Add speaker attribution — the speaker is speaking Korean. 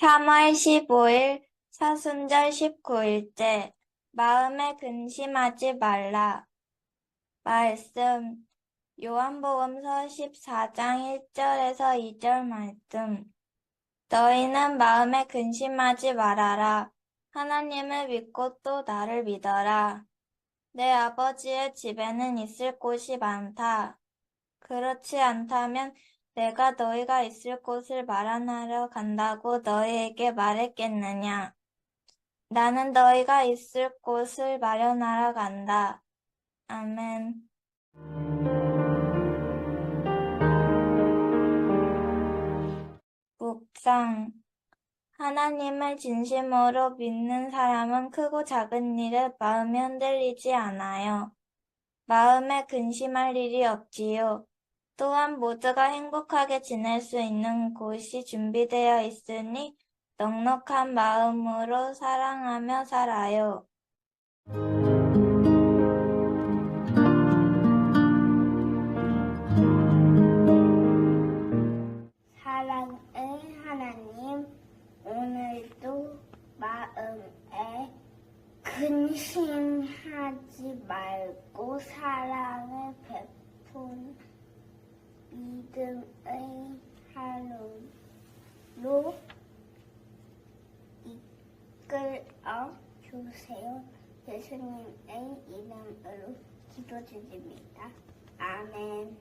Speaker 1: 3월 15일 사순절 19일째 마음에 근심하지 말라. 말씀 요한복음서 14장 1절에서 2절 말씀 너희는 마음에 근심하지 말아라. 하나님을 믿고 또 나를 믿어라. 내 아버지의 집에는 있을 곳이 많다. 그렇지 않다면 내가 너희가 있을 곳을 마련하러 간다고 너희에게 말했겠느냐? 나는 너희가 있을 곳을 마련하러 간다. 아멘. 묵상. 하나님을 진심으로 믿는 사람은 크고 작은 일에 마음이 흔들리지 않아요. 마음에 근심할 일이 없지요. 또한 모두가 행복하게 지낼 수 있는 곳이 준비되어 있으니 넉넉한 마음으로 사랑하며 살아요.
Speaker 2: 사랑의 하나님, 오늘도 마음에 근심하지 말고 사랑을 베푼 믿음의 하루로 이끌어 주세요. 예수님의 이름으로 기도드립니다. 아멘.